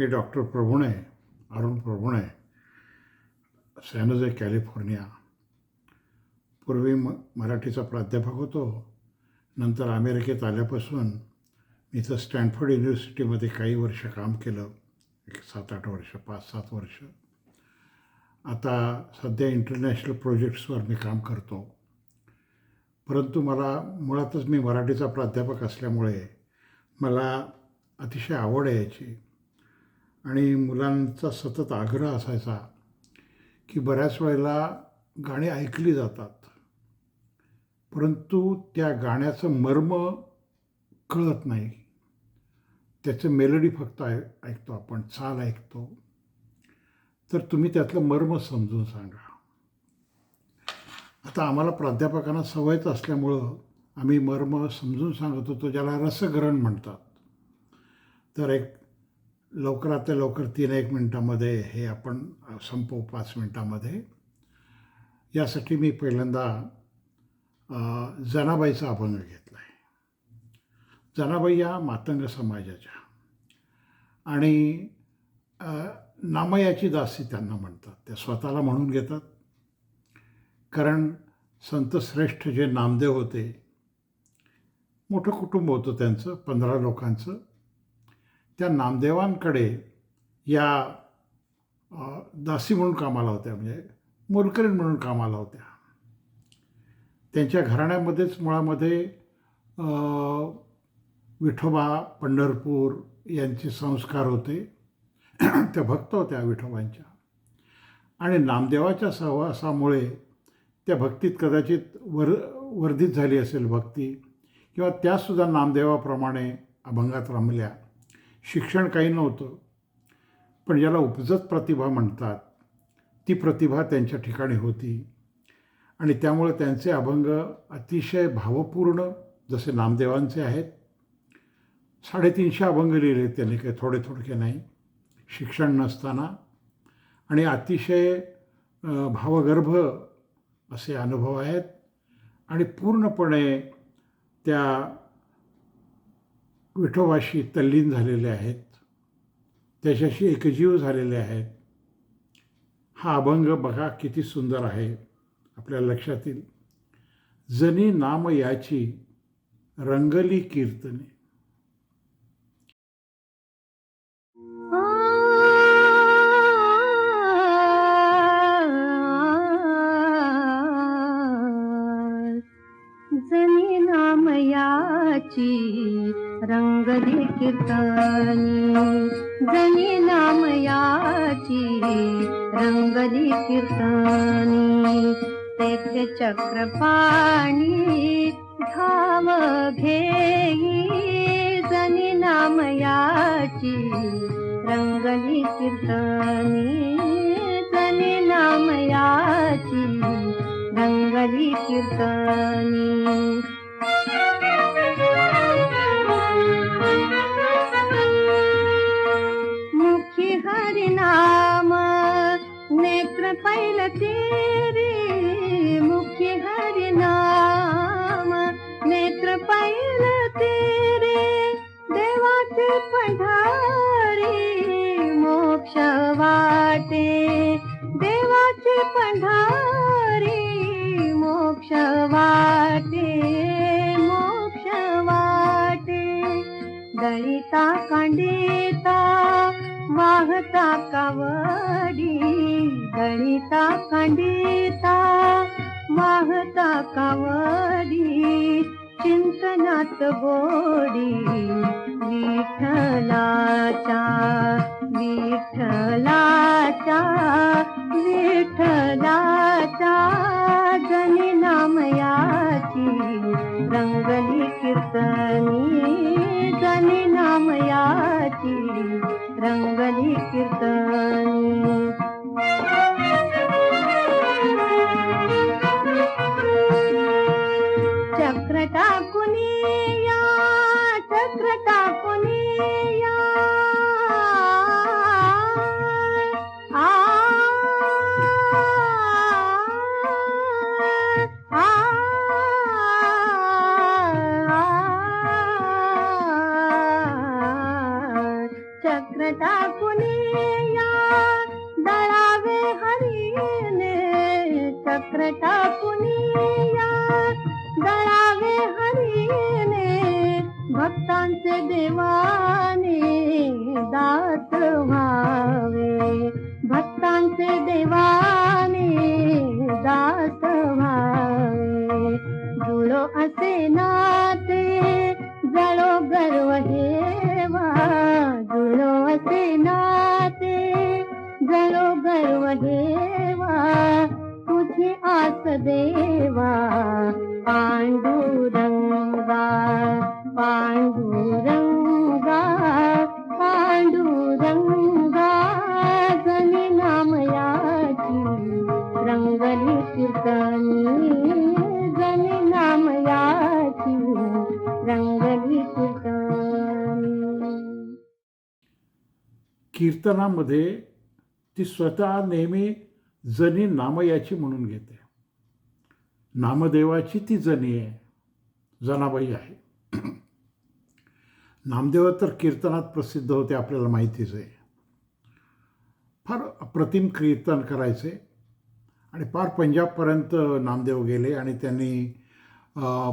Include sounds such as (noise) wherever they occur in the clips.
मी doctor Prabhune Arun Prabhune San Jose California. पूर्वी म मराठीचा प्राध्यापक होतो. नंतर अमेरिकेत आल्यापासून मी इथं स्टॅनफोर्ड युनिव्हर्सिटीमध्ये काही वर्ष काम केलं. एक सात आठ वर्ष पाच सात वर्ष. आता सध्या इंटरनॅशनल प्रोजेक्ट्सवर मी काम करतो. परंतु मला मुळातच मी मराठीचा प्राध्यापक असल्यामुळे मला अतिशय आवड आहे याची आणि मुलांचा सतत आग्रह असायचा की बऱ्याच वेळेला गाणी ऐकली जातात. परंतु त्या गाण्याचं मर्म कळत नाही. त्याचं मेलडी फक्त ऐ ऐकतो आपण चाल ऐकतो. तर तुम्ही त्यातलं मर्म समजून सांगा. आता आम्हाला प्राध्यापकांना सवयच असल्यामुळं आम्ही मर्म समजून सांगत होतो ज्याला रसग्रहण म्हणतात. तर एक लवकरात लवकर तीन एक मिनटामध्ये हे आपण संपवू पाच मिनटामध्ये. यासाठी मी पहिल्यांदा जनाबाईचा अभंग घेतला आहे जनाबाई या मातंग समाजाच्या. आणि नामयाची दासी त्यांना म्हणतात. त्या स्वतःला म्हणून घेतात. कारण संतश्रेष्ठ जे नामदेव होते मोठं कुटुंब होतं त्यांचं पंधरा लोकांचं. त्या नामदेवांकडे या दासी म्हणून कामाला होत्या म्हणजे मोलकरीण म्हणून कामाला होत्या. त्यांच्या घराण्यामध्येच मुळामध्ये विठोबा पंढरपूर यांचे संस्कार होते. त्या भक्त होत्या विठोबांच्या. आणि नामदेवाच्या सहवासामुळे त्या भक्तीत कदाचित वर वर्धित झाली असेल भक्ती किंवा त्यासुद्धा नामदेवाप्रमाणे अभंगात रमल्या. शिक्षण काही नव्हतं. पण ज्याला उपजत प्रतिभा म्हणतात. ती प्रतिभा त्यांच्या ठिकाणी होती. आणि त्यामुळे त्यांचे अभंग अतिशय भावपूर्ण जसे नामदेवांचे आहेत. साडेतीनशे अभंग लिहिले त्यांनी काही थोडे थोडके नाही. शिक्षण नसताना. आणि अतिशय भावगर्भ असे अनुभव आहेत. आणि पूर्णपणे त्या विठोबाशी तल्लीन झालेले आहेत. त्याच्याशी एकजीव झालेले आहेत. हा अभंग बघा किती सुंदर आहे आपल्या लक्षात येईल जनी नाम याची रंगली कीर्तने. जनी नामयाची याची जनी नामयाची रंगली कीर्तनी तेथे चक्रपाणी धाव घेई जनी नामयाची रंगली कीर्तनी जनी नामयाची रंगली कीर्तनी हरिनाम। नेत्र पैल तेरे मुखी हरिनाम। नेत्र पैल तेरे देवाचे पंढारी मोक्ष वाटे देवाचे पंढारी मोक्ष वाटे मोक्ष वाटे दळिता कांडिता वाहता कावडी दळिता कांडिता वाहता कावडी चिंतनात गोडी रंगली बेटा कुनिया दळावे हरीने चक्र टाकुनिया दळावे हरीने भक्तांचे देवाने दात व्हावे. भक्तांचे देवाने दात व्हावे. जुळो असे ना देवा पांडुरंगा पांडुरंगा पांडुरंगा जनी नामयाची रंगली कीर्तनी जनी नामयाची रंगली कीर्तनी कीर्तनामध्ये ती स्वतः नेहमी जनी नामयाची म्हणून घेते. नामदेवाची ती जनी आहे. जनाबाई आहे. नामदेव तर कीर्तनात प्रसिद्ध होते आपल्याला माहितीच आहे. फार अप्रतिम कीर्तन करायचे. आणि फार पंजाबपर्यंत नामदेव गेले आणि त्यांनी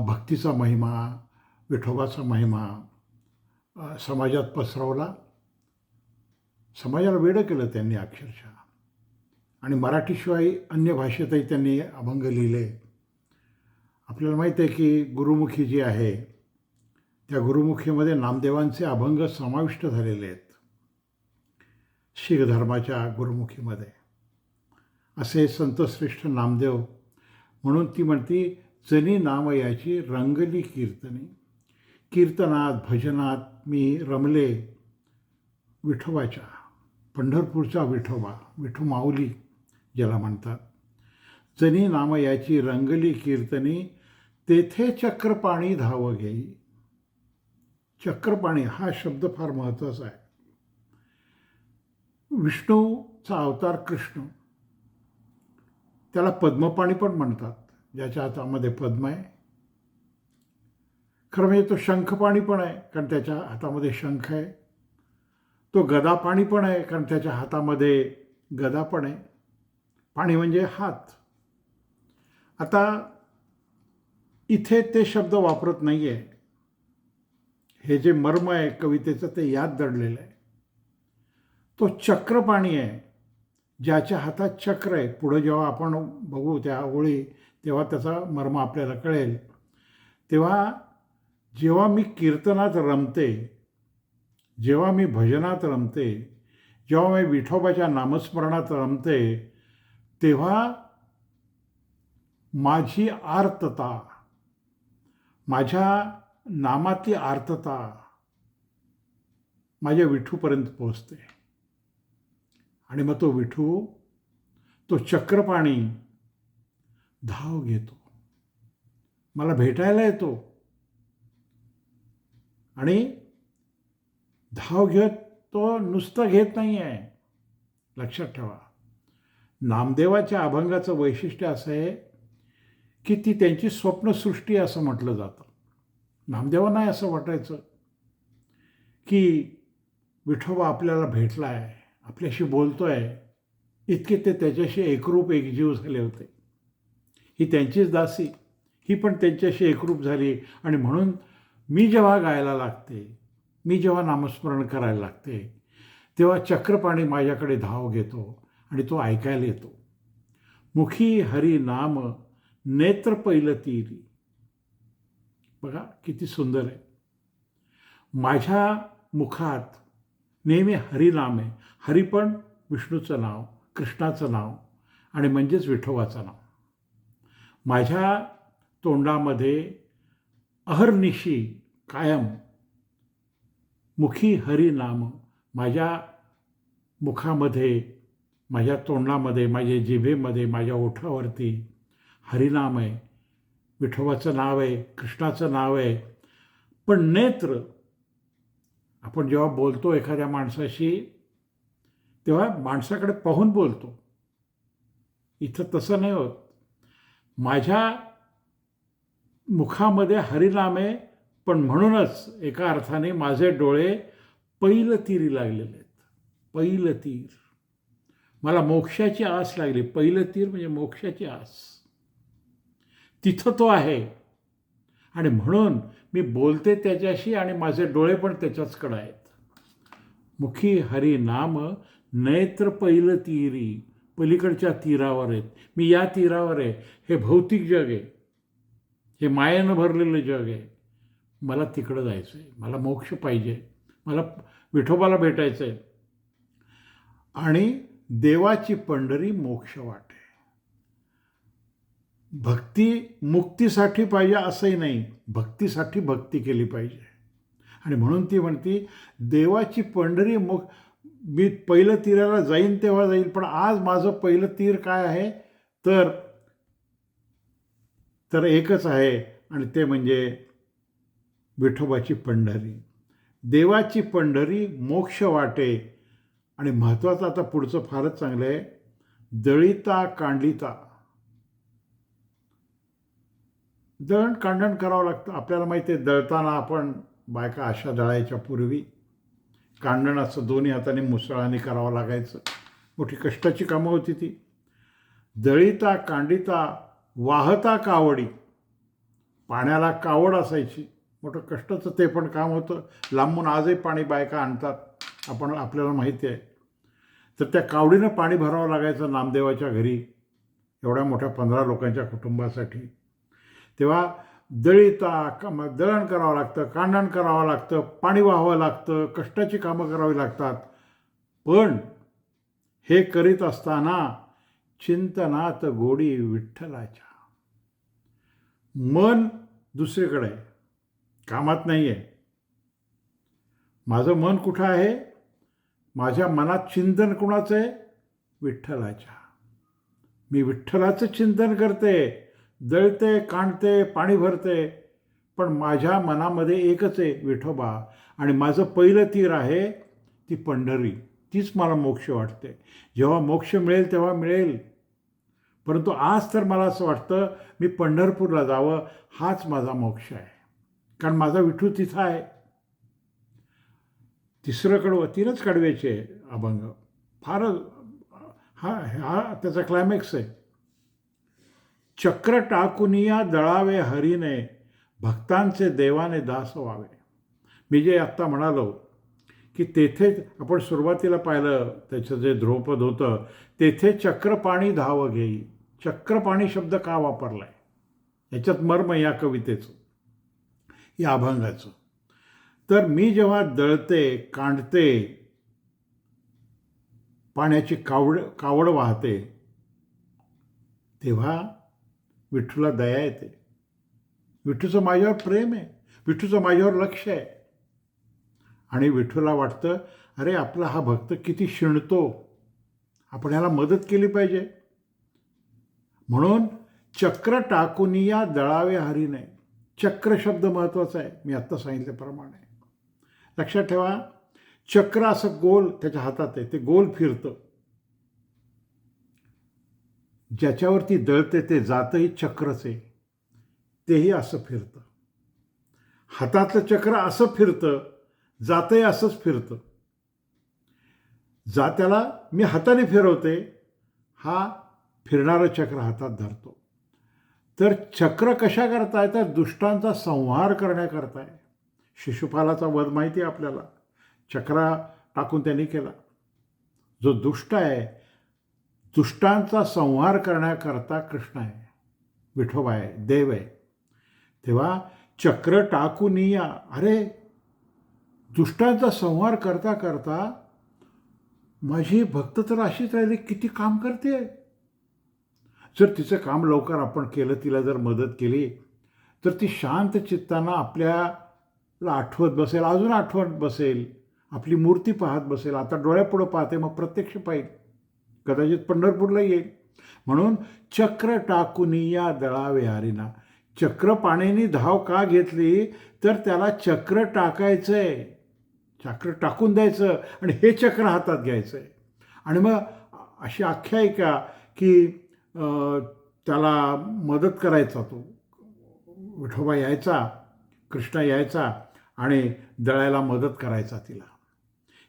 भक्तीचा महिमा विठोबाचा महिमा समाजात पसरवला. समाजाला वेडं केलं त्यांनी अक्षरशः. आणि मराठीशिवाय अन्य भाषेतही त्यांनी अभंग लिहिले. आपल्याला माहीत आहे की गुरुमुखी जी आहे त्या गुरुमुखीमध्ये नामदेवांचे अभंग समाविष्ट झालेले आहेत. शीख धर्माच्या गुरुमुखीमध्ये. असे संतश्रेष्ठ नामदेव म्हणून ती म्हणती जनी नामयाची रंगली कीर्तनी. कीर्तनात भजनात मी रमले विठोबाच्या. पंढरपूरचा विठोबा विठू माऊली ज्याला म्हणतात. जनी नामयाची रंगली कीर्तनी तेथे चक्रपाणी धाव घेई चक्रपाणी हा शब्द फार महत्त्वाचा आहे. विष्णूचा अवतार कृष्ण. त्याला पद्मपाणी पण म्हणतात ज्याच्या हातामध्ये पद्म आहे. खरं म्हणजे तो शंखपाणी पण आहे कारण त्याच्या हातामध्ये शंख आहे. तो गदापाणी पण आहे कारण त्याच्या हातामध्ये गदा पण आहे. पाणी म्हणजे हात. आता इथे ते शब्द वापरत नाही आहे हे जे मर्म आहे कवितेचं ते याद दडलेलं आहे. तो चक्रपाणी आहे. ज्याच्या हातात चक्र आहे. पुढं जेव्हा आपण बघू त्या ओळी तेव्हा त्याचा मर्म आपल्याला कळेल. तेव्हा जेव्हा मी कीर्तनात रमते जेव्हा मी भजनात रमते जेव्हा मी विठोबाच्या नामस्मरणात रमते तेव्हा माझी आर्तता माझ्या नामातली आर्तता माझ्या विठूपर्यंत पोचते आणि मग तो विठू तो चक्रपाणी धाव घेतो. मला भेटायला येतो. आणि धाव घेत तो नुसतं घेत नाही आहे लक्षात ठेवा. नामदेवाच्या अभंगाचं वैशिष्ट्य असं आहे की ती त्यांची स्वप्नसृष्टी असं म्हटलं जातं. नामदेवांना असं वाटायचं की विठोबा आपल्याला भेटला आहे आपल्याशी बोलतो आहे इतके ते त्याच्याशी एकरूप एकजीव झाले होते. ही त्यांचीच दासी ही पण त्यांच्याशी एकरूप झाली आणि म्हणून मी जेव्हा गायला लागते मी जेव्हा नामस्मरण करायला लागते तेव्हा चक्रपाणी माझ्याकडे धाव घेतो आणि तो ऐकायला येतो. मुखी हरी नाम नेत्र पहिलं तिरी. बघा किती सुंदर आहे. माझ्या मुखात नेहमी हरिनाम आहे. हरी पण विष्णूचं नाव कृष्णाचं नाव आणि म्हणजेच विठोबाचं नाव. माझ्या तोंडामध्ये अहर्निशी कायम मुखी हरिनाम माझ्या मुखामध्ये माझ्या तोंडामध्ये माझ्या जिभेमध्ये माझ्या ओठावरती हरिनाम आहे विठोबाचं नाव आहे कृष्णाचं नाव आहे. पण नेत्र आपण जेव्हा बोलतो एखाद्या माणसाशी तेव्हा माणसाकडे पाहून बोलतो. इथं तसं नाही होत. माझ्या मुखामध्ये हरिनाम आहे पण म्हणूनच एका अर्थाने माझे डोळे पैल तिरी लागलेले आहेत. पैल तीर. मला मोक्षाची आस लागली. पहिलं तीर म्हणजे मोक्षाची आस. तिथं तो आहे. आणि म्हणून मी बोलते त्याच्याशी आणि माझे डोळे पण त्याच्याचकडे आहेत. मुखी हरी नाम नेत्र पहिलं तीरी पलीकडच्या तीरावर आहेत. मी या तीरावर आहे. हे भौतिक जग आहे. हे मायेनं भरलेलं जग आहे. मला तिकडं जायचं आहे मला मोक्ष पाहिजे. मला विठोबाला भेटायचं आहे आणि देवाची पंढरी मोक्ष वाट भक्ती मुक्तीसाठी पाहिजे असंही नाही. भक्तीसाठी भक्ती केली पाहिजे. आणि म्हणून ती म्हणती देवाची पंढरी मुख मी पहिलं तीराला जाईन तेव्हा जाईल पण आज माझं पहिलं तीर काय आहे? तर तर एकच आहे आणि ते म्हणजे विठोबाची पंढरी. देवाची पंढरी मोक्ष वाटे. आणि महत्त्वाचं आता पुढचं फारच चांगलं आहे. दळिता कांडिता. दळण कांडण करावं लागतं. आपल्याला माहिती आहे दळताना आपण बायका अशा दळायच्या पूर्वी कांडण असं दोन्ही हाताने मुसळाने करावं लागायचं. मोठी कष्टाची कामं होती ती. दळिता कांडिता वाहता कावडी. पाण्याला कावड असायची. मोठं कष्टाचं ते पण काम होतं. लांबून आजही पाणी बायका आणतात. आपण आपल्याला माहिती आहे. तर त्या कावडीनं पाणी भरावं लागायचं नामदेवाच्या घरी. एवढ्या मोठ्या पंधरा लोकांच्या कुटुंबासाठी. तेव्हा दळिता कम दळण करावं लागतं कांडण करावं लागतं पाणी वाहावं लागतं कष्टाची कामं करावी लागतात. पण हे करीत असताना चिंतनात गोडी विठ्ठलाच्या. मन दुसरीकडे कामात नाही आहे माझं मन कुठं आहे? माझ्या मनात चिंतन कुणाचं आहे? विठ्ठलाच्या. मी विठ्ठलाचं चिंतन करते. दळते कांडते पाणी भरते. पण माझ्या मनामध्ये एकच आहे विठोबा आणि माझं पहिलं तीर आहे ती पंढरी. तीच मला मोक्ष वाटते. जेव्हा मोक्ष मिळेल तेव्हा मिळेल. परंतु आज तर मला असं वाटतं मी पंढरपूरला जावं हाच माझा मोक्ष आहे. कारण माझा विठू तिथं आहे. तिसरं कडवं तीनच कडव्याचे अभंग. फारच हा हा त्याचा क्लायमॅक्स आहे. चक्र टाकुनिया दळावे हरीने भक्तांचे देवाने दास व्हावे मी जे आत्ता म्हणालो की तेथे आपण सुरुवातीला पाहिलं त्याचं जे ध्रुवपद होतं तेथे चक्रपाणी धाव घेई. चक्रपाणी शब्द का वापरला आहे याच्यात मर्म या कवितेचं या अभंगाचं. तर मी जेव्हा दळते कांडते पाण्याची कावड कावड वाहते तेव्हा विठ्ठूला दया येते. विठ्ठूचं माझ्यावर प्रेम आहे. विठ्ठूचं माझ्यावर लक्ष आहे. आणि विठ्ठूला वाटतं अरे आपला हा भक्त किती शिणतो. आपण ह्याला मदत केली पाहिजे. म्हणून चक्र टाकुनिया दळावे हरीने. चक्र शब्द महत्त्वाचा आहे. मी आत्ता सांगितल्याप्रमाणे. लक्षात ठेवा चक्र असं गोल त्याच्या हातात आहे. ते गोल फिरतं. ज्याच्यावरती दळते ते जातही चक्रच. आहे तेही असं फिरतं. हातातलं चक्र असं फिरतं जातही असंच फिरतं. जात्याला मी हाताने फिरवते हा फिरणारं चक्र हातात धरतो. तर चक्र कशा करताय? तर दुष्टांचा संहार करण्याकरता आहे शिशुपालाचा वध माहिती आहे आपल्याला. चक्रा टाकून त्यांनी केला. जो दुष्ट आहे दुष्टांचा संहार करण्याकरता कृष्ण आहे विठोबा आहे देव आहे. तेव्हा चक्र टाकून या. अरे दुष्टांचा संहार करता करता माझी भक्त तर अशीच राहिली किती काम करते? जर तिचं काम लवकर आपण केलं तिला जर मदत केली तर ती शांत चित्ताना आपल्याला आठवत बसेल अजून आठवत बसेल. आपली मूर्ती पाहत बसेल. आता डोळ्यापुढं पाहते मग प्रत्यक्ष पाहिजे कदाचित पंढरपूरला येईल. म्हणून चक्र टाकुनी या दळावे चक्र पाण्याने धाव का घेतली? तर त्याला चक्र टाकायचं आहे चक्र टाकून द्यायचं आणि हे चक्र हातात घ्यायचं आहे आणि मग अशी आख्यायिका की त्याला मदत करायचा तो. विठोबा यायचा कृष्णा यायचा आणि दळायला मदत करायचा तिला.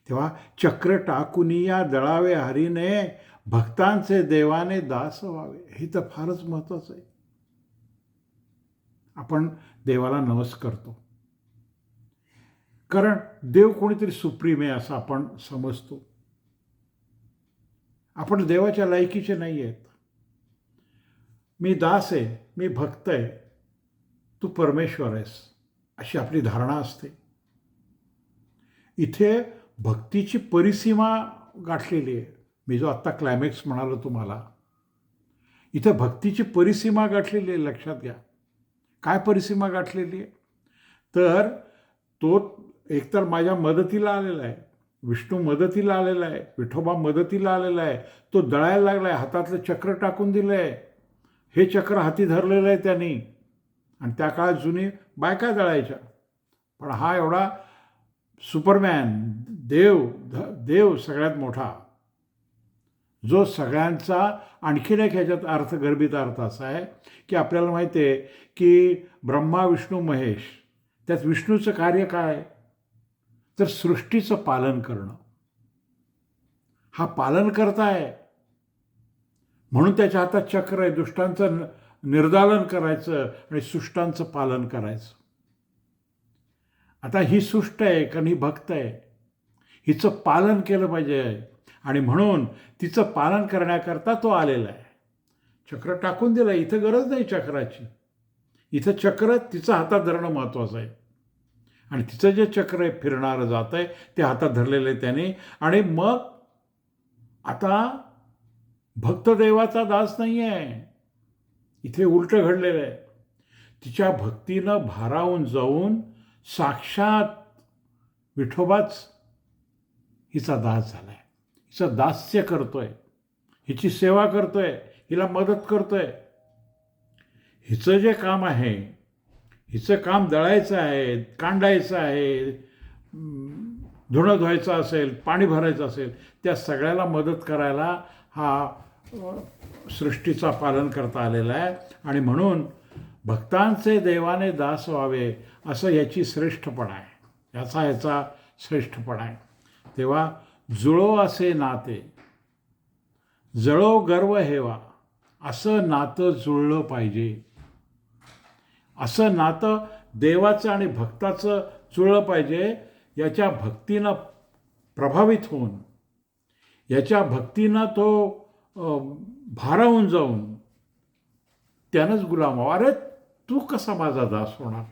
तेव्हा चक्र टाकुनिया दळावे हरीने भक्तांचे देवाने दास व्हावे हे तर फारच महत्त्वाचं आहे. आपण देवाला नवस करतो. कारण देव कोणीतरी सुप्रीम आहे असं आपण समजतो. आपण देवाच्या लायकीचे नाही आहेत. मी दास आहे मी भक्त आहे तू परमेश्वर आहेस अशी आपली धारणा असते. इथे भक्तीची परिसीमा गाठलेली आहे. मी जो आत्ता क्लायमॅक्स म्हणालो तुम्हाला इथं भक्तीची परिसीमा गाठलेली आहे लक्षात घ्या. काय परिसीमा गाठलेली आहे? तर तो एकतर माझ्या मदतीला आलेला आहे विष्णू मदतीला आलेला आहे विठोबा मदतीला आलेला आहे तो दळायला लागला आहे हातातलं चक्र टाकून दिलं आहे हे चक्र हाती धरलेलं आहे त्यांनी. आणि त्या काळात जुनी बायका दळायच्या. पण हा एवढा सुपरमॅन देव ध- देव सगळ्यात मोठा. जो सगळ्यांचा आणखीन एक ह्याच्यात अर्थ गर्भित अर्थ असा आहे की आपल्याला माहिती आहे की ब्रह्मा विष्णू महेश त्यात विष्णूचं कार्य काय? तर सृष्टीचं पालन करणं. हा पालन करताय. म्हणून त्याच्या हातात चक्र आहे दुष्टांचं निर्दालन करायचं आणि सुष्टांचं पालन करायचं. आता ही सुष्ट आहे कारण ही भक्त आहे. हिचं पालन केलं पाहिजे. आणि म्हणून तिचं पालन करण्याकरता तो आलेला आहे. चक्र टाकून दिलं इथं गरज नाही चक्राची. इथं चक्र तिचं हातात धरणं महत्त्वाचं आहे. आणि तिचं जे चक्र आहे फिरणारं जात आहे ते हातात धरलेलं आहे त्याने. आणि मग आता भक्तदेवाचा दास नाही आहे. इथे उलटं घडलेलं आहे. तिच्या भक्तीनं भारावून जाऊन साक्षात विठोबाच हिचा दास झाला आहे हिचं दास्य करतोय. हिची सेवा करतोय. हिला मदत करतोय. हिचं जे काम आहे हिचं काम दळायचं आहे कांडायचं आहे धुणं धुवायचं असेल पाणी भरायचं असेल त्या सगळ्याला मदत करायला हा सृष्टीचा पालन करता आलेला आहे. आणि म्हणून भक्तांचे देवाने दास व्हावे असं याची श्रेष्ठपणा आहे. याचा याचा श्रेष्ठपणा आहे. तेव्हा जुळो असे नाते. जळो गर्व हेवा. असं नातं जुळलं पाहिजे. असं नातं देवाचं आणि भक्ताचं जुळलं पाहिजे याच्या भक्तीनं प्रभावित होऊन याच्या भक्तीनं तो भारावून जाऊन त्यानंच गुलाम अरे तू कसा माझा दास होणार?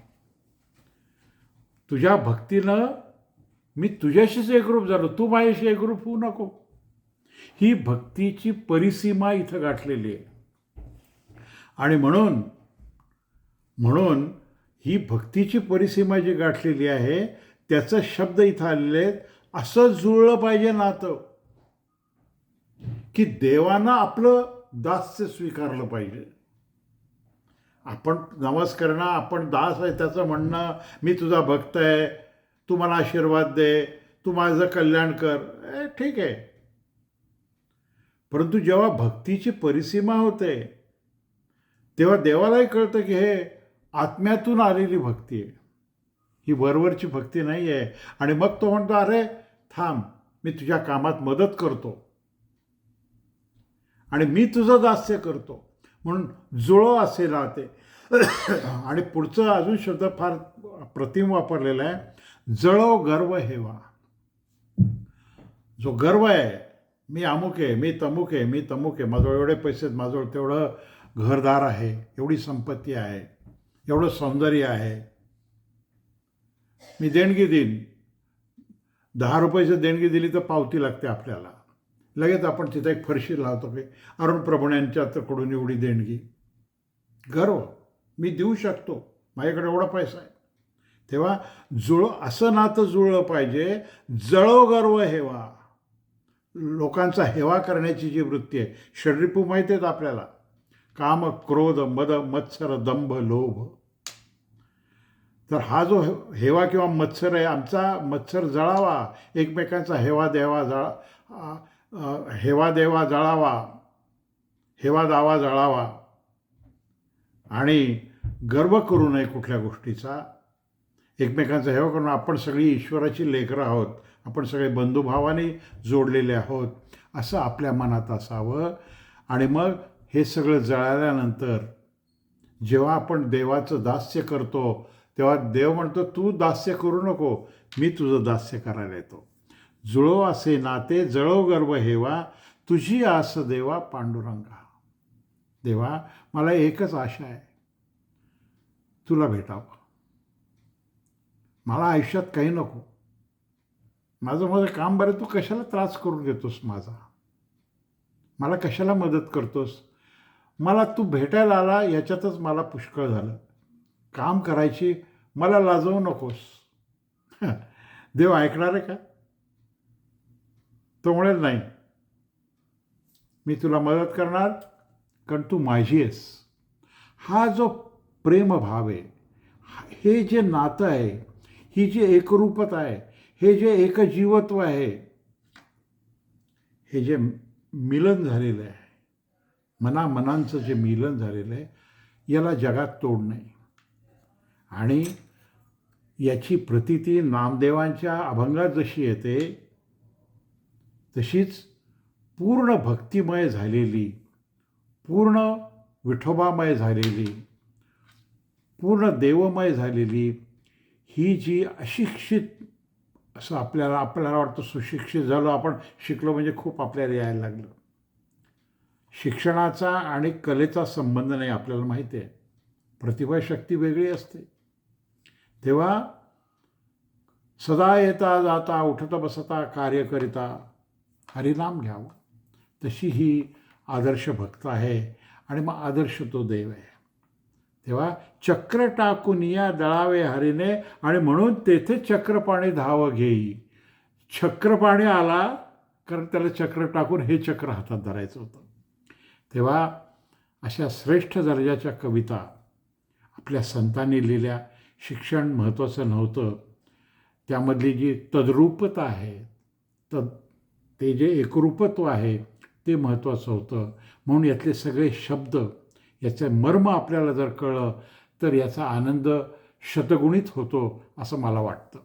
तुझ्या भक्तीनं मी तुझ्याशीच एकरूप झालो. तू माझ्याशी एकरूप होऊ नको. ही भक्तीची परिसीमा इथं गाठलेली आहे. आणि म्हणून म्हणून ही भक्तीची परिसीमा जी गाठलेली आहे त्याचं शब्द इथं आलेले आहेत. असं जुळलं पाहिजे नातं की देवानं आपलं दास्य स्वीकारलं पाहिजे. आपण नमस्करणं आपण दास आहे त्याचं म्हणणं मी तुझा भक्त आहे तू मला आशीर्वाद दे तू माझं कल्याण कर. ए, ठीक आहे. परंतु जेव्हा भक्तीची परिसीमा होते तेव्हा देवालाही कळतं की हे आत्म्यातून आलेली भक्ती आहे. ही वरवरची भक्ती नाही आहे. आणि मग तो म्हणतो अरे थांब मी तुझ्या कामात मदत करतो. आणि मी तुझं दास्य करतो. म्हणून जुळो असे राहते. आणि पुढचं अजून शब्द फार प्रतिम वापरलेला आहे. जळो गर्व हेवा. जो गर्व आहे मी अमुक आहे मी तमुक आहे मी तमुक आहे माझं एवढे पैसे आहेत माझं तेवढं घरदार आहे एवढी संपत्ती आहे एवढं सौंदर्य आहे. मी देणगी देईन. दहा रुपयाची देणगी दिली तर पावती लागते आपल्याला. लगेच आपण तिथं एक फरशी लावतो की अरुण प्रभूण्यांच्याकडून एवढी देणगी. गर्व. मी देऊ शकतो. माझ्याकडे एवढा पैसा आहे. तेव्हा जुळ असं नातं जुळलं पाहिजे जळो गर्व हेवा. लोकांचा हेवा करण्याची जी वृत्ती आहे शरीरपू माहिती आहेत आपल्याला. काम क्रोध मद मत्सर दंभ लोभ. तर हा जो हे- हेवा किंवा मत्सर आहे आमचा मत्सर जळावा एकमेकांचा हेवा देवा जळा हेवा देवा जळावा हेवा दावा जळावा. आणि गर्व करू नये कुठल्या गोष्टीचा. एकमेकांचा हेवा करून आपण सगळी ईश्वराची लेकरं आहोत. आपण सगळे बंधुभावाने जोडलेले आहोत. असं आपल्या मनात असावं. आणि मग हे सगळं जळाल्यानंतर जेव्हा आपण देवाचं दास्य करतो तेव्हा देव म्हणतो तू दास्य करू नको मी तुझं दास्य करायला येतो. जुळो असे नाते जळो गर्व हेवा तुझी आस देवा पांडुरंगा. देवा मला एकच आशा आहे. तुला भेटावं. मला आयुष्यात काही नको. माझं माझं काम बरं तू कशाला त्रास करून देतोस माझा? मला कशाला मदत करतोस? मला तू भेटायला आला याच्यातच मला पुष्कळ झालं. काम करायची मला लाजवू नकोस. (laughs) देव ऐकणार आहे का? तो म्हणेल नाही. मी तुला मदत करणार कारण तू माझी आहेस. हा जो प्रेमभाव आहे हे जे नातं आहे ही जी एकरूपता आहे हे जे एकजीवत्व आहे हे जे मिलन झालेलं आहे मना मनांचं जे मिलन झालेलं आहे याला जगात तोड नाही. आणि याची प्रतिती नामदेवांच्या अभंगात जशी येते तशीच पूर्ण भक्तिमय झालेली पूर्ण विठोबामय झालेली पूर्ण देवमय झालेली ही जी अशिक्षित असं आपल्याला आपल्याला वाटतं सुशिक्षित झालो आपण शिकलो म्हणजे खूप आपल्याला यायला लागलं. शिक्षणाचा आणि कलेचा संबंध नाही आपल्याला माहिती आहे. प्रतिभाशक्ती वेगळी असते. तेव्हा सदा येता जाता उठता बसता कार्य करिता हरिनाम घ्यावं. तशी ही आदर्श भक्त आहे आणि मग आदर्श तो देव आहे. तेव्हा चक्र टाकून या दळावे हरीने आणि म्हणून तेथे चक्रपाणी धाव घेई. चक्रपाणी आला कारण त्याला चक्र टाकून हे चक्र हातात धरायचं होतं. तेव्हा अशा श्रेष्ठ दर्जाच्या कविता आपल्या संतांनी लिहिल्या. शिक्षण महत्त्वाचं नव्हतं. त्यामधली जी तद्रूपता आहे तद ते जे एकरूपत्व आहे ते महत्त्वाचं होतं. म्हणून यातले सगळे शब्द याचं मर्म आपल्याला जर कळलं तर याचा आनंद शतगुणित होतो असं मला वाटतं.